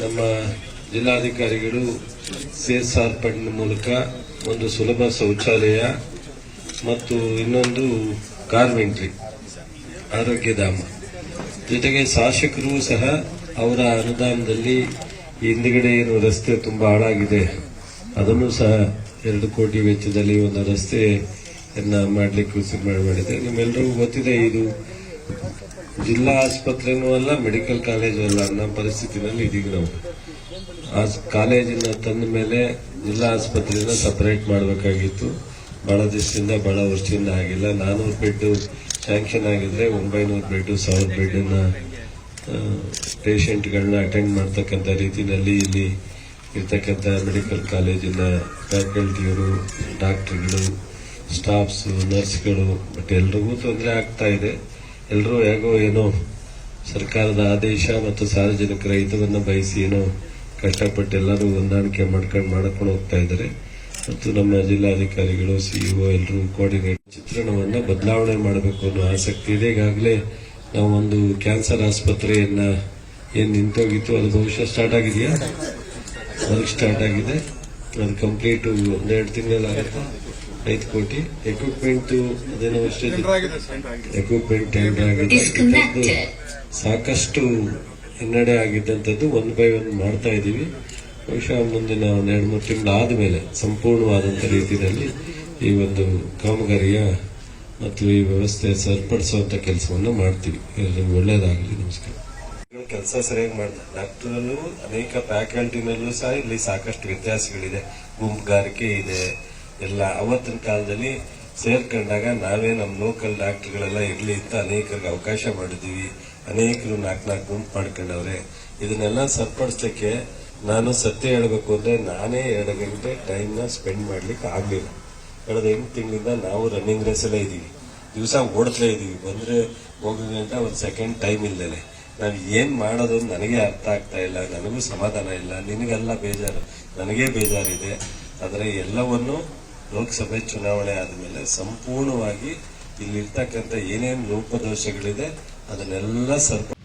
ನಮ್ಮ ಜಿಲ್ಲಾಧಿಕಾರಿಗಳು ಸಿಎಸ್ಆರ್ ಪಡ್ನ ಮೂಲಕ ಒಂದು ಸುಲಭ ಶೌಚಾಲಯ ಮತ್ತು ಇನ್ನೊಂದು ಕಾರ್ಮೆಂಟ್ರಿ ಆರೋಗ್ಯಧಾಮ ಜೊತೆಗೆ ಶಾಸಕರು ಸಹ ಅವರ ಅನುದಾನದಲ್ಲಿ ಈ ಇರುವ ರಸ್ತೆ ತುಂಬ ಹಾಳಾಗಿದೆ. ಅದನ್ನು ಸಹ ಎರಡು ಕೋಟಿ ವೆಚ್ಚದಲ್ಲಿ ಒಂದು ರಸ್ತೆಯನ್ನು ಮಾಡಲಿಕ್ಕೆ ಸಿದ್ಧತೆ ಮಾಡಿದೆ ನಿಮ್ಮೆಲ್ಲರಿಗೂ ಗೊತ್ತಿದೆ, ಇದು ಜಿಲ್ಲಾ ಆಸ್ಪತ್ರೆನೂ ಅಲ್ಲ ಮೆಡಿಕಲ್ ಕಾಲೇಜು ಅಲ್ಲ ಅನ್ನೋ ಪರಿಸ್ಥಿತಿನಲ್ಲಿ ಇದೀಗ ನಾವು. ಆ ಕಾಲೇಜಿನ ತಂದ ಮೇಲೆ ಜಿಲ್ಲಾ ಆಸ್ಪತ್ರೆಯನ್ನು ಸಪರೇಟ್ ಮಾಡಬೇಕಾಗಿತ್ತು. ಬಹಳ ದಿವಸದಿಂದ ಬಹಳ ವರ್ಷದಿಂದ ಆಗಿಲ್ಲ. ನಾನೂರು ಬೆಡ್ ಸ್ಯಾಂಕ್ಷನ್ ಆಗಿದ್ರೆ ಒಂಬೈನೂರು ಬೆಡ್ಡು ಸಾವಿರ ಬೆಡ್ನ ಪೇಷಂಟ್ಗಳನ್ನ ಅಟೆಂಡ್ ಮಾಡ್ತಕ್ಕಂಥ ರೀತಿಯಲ್ಲಿ ಇಲ್ಲಿ ಇರ್ತಕ್ಕಂಥ ಮೆಡಿಕಲ್ ಕಾಲೇಜಿನ ಫ್ಯಾಕಲ್ಟಿಯವರು ಡಾಕ್ಟರ್ಗಳು ಸ್ಟಾಫ್ಸು ನರ್ಸ್ಗಳು ಬಟ್ ಎಲ್ರಿಗೂ ತೊಂದರೆ ಆಗ್ತಾ ಇದೆ. ಎಲ್ಲರೂ ಹೇಗೋ ಏನೋ ಸರ್ಕಾರದ ಆದೇಶ ಮತ್ತು ಸಾರ್ವಜನಿಕರ ಹಿತವನ್ನು ಬಯಸಿ ಏನೋ ಕಷ್ಟಪಟ್ಟು ಎಲ್ಲರೂ ಹೊಂದಾಣಿಕೆ ಮಾಡ್ಕೊಂಡು ಮಾಡ್ಕೊಂಡು ಹೋಗ್ತಾ ಇದ್ದಾರೆ. ಮತ್ತು ನಮ್ಮ ಜಿಲ್ಲಾಧಿಕಾರಿಗಳು, ಸಿಇಒ ಎಲ್ಲರೂ ಕೋಆರ್ಡಿನೇಟ್ ಚಿತ್ರಣವನ್ನ ಬದಲಾವಣೆ ಮಾಡಬೇಕು ಅನ್ನೋ ಆಸಕ್ತಿ ಇದೆ. ಈಗಾಗಲೇ ನಾವು ಒಂದು ಕ್ಯಾನ್ಸರ್ ಆಸ್ಪತ್ರೆಯನ್ನ ಏನ್ ನಿಂತೋಗಿತ್ತು, ಅದು ಬಹುಶಃ ಸ್ಟಾರ್ಟ್ ಆಗಿದೆಯಾ? ವರ್ಕ್ ಸ್ಟಾರ್ಟ್ ಆಗಿದೆ. ಅದು ಕಂಪ್ಲೀಟ್ ಒಂದೆರಡು ತಿಂಗಳಾಗುತ್ತೆ ಐದು ಕೋಟಿ ಎಕ್ವಿಪ್ಮೆಂಟ್ ಅದೇನೋ ಅಷ್ಟೇ ಎಕ್ವಿಪ್ಮೆಂಟ್ ಟೆಂಡರ್ ಆಗಿದೆ ಸಾಕಷ್ಟು ಹಿನ್ನಡೆ ಆಗಿದ್ದಂಥದ್ದು ಒನ್ ಬೈ ಒನ್ ಮಾಡ್ತಾ ಇದ್ದೀವಿ. ಬಹುಶಃ ಮುಂದಿನ ಒಂದು ಎರಡು ಮೂರು ತಿಂಗಳು ಆದಮೇಲೆ ಸಂಪೂರ್ಣವಾದಂಥ ರೀತಿಯಲ್ಲಿ ಈ ಒಂದು ಕಾಮಗಾರಿಯ ಮತ್ತು ಈ ವ್ಯವಸ್ಥೆ ಸರಿಪಡಿಸುವಂತ ಕೆಲಸವನ್ನು ಮಾಡ್ತೀವಿ. ಎಲ್ಲರಿಗೂ ಒಳ್ಳೇದಾಗಲಿ ನಮಸ್ಕಾರ. ಕೆಲಸ ಸರಿಯಾಗಿ ಮಾಡ್ತಾರೆ ಡಾಕ್ಟರಲ್ಲೂ ಅನೇಕ ಫ್ಯಾಕಲ್ಟಿನಲ್ಲೂ ಸಹ ಇಲ್ಲಿ ಸಾಕಷ್ಟು ವ್ಯತ್ಯಾಸಗಳಿದೆ. ಗುಂಪುಗಾರಿಕೆ ಇದೆ. ಎಲ್ಲ ಅವತ್ತಿನ ಕಾಲದಲ್ಲಿ ಸೇರ್ಕೊಂಡಾಗ ನಾವೇ ನಮ್ಮ ಲೋಕಲ್ ಡಾಕ್ಟರ್ಗಳೆಲ್ಲ ಇರಲಿ ಅಂತ ಅನೇಕರಿಗೆ ಅವಕಾಶ ಮಾಡಿದ್ದೀವಿ. ಅನೇಕರು ನಾಲ್ಕು ನಾಲ್ಕು ಗುಂಪು ಮಾಡ್ಕೊಂಡವ್ರೆ. ಇದನ್ನೆಲ್ಲ ಸರಿಪಡಿಸ್ಲಿಕ್ಕೆ ನಾನು ಸತ್ಯ ಹೇಳಬೇಕು ಅಂದರೆ ನಾನೇ ಎರಡು ಗಂಟೆ ಟೈಮ್ನ ಸ್ಪೆಂಡ್ ಮಾಡ್ಲಿಕ್ಕೆ ಆಗಲಿಲ್ಲ. ಕಳೆದ ಎಂಟು ತಿಂಗಳಿಂದ ನಾವು ರನ್ನಿಂಗ್ ರೇಸಲ್ಲೇ ಇದ್ದೀವಿ. ದಿವಸ ಓಡ್ತಲೇ ಇದ್ದೀವಿ. ಬಂದರೆ ಹೋಗೋ ಅಂತ ಒಂದು ಸೆಕೆಂಡ್ ಟೈಮ್ ಇಲ್ಲದೆ ನಾವು ಏನು ಮಾಡೋದು ನನಗೆ ಅರ್ಥ ಆಗ್ತಾ ಇಲ್ಲ. ನನಗೂ ಸಮಾಧಾನ ಇಲ್ಲ. ನಿನಗೆಲ್ಲ ಬೇಜಾರು. ನನಗೇ ಬೇಜಾರಿದೆ. ಆದರೆ ಎಲ್ಲವನ್ನು ಲೋಕಸಭೆ ಚುನಾವಣೆ ಆದಮೇಲೆ ಸಂಪೂರ್ಣವಾಗಿ ಇಲ್ಲಿರ್ತಕ್ಕಂಥ ಏನೇನು ಲೋಪದೋಷಗಳಿದೆ ಅದನ್ನೆಲ್ಲ ಸರ್ಪ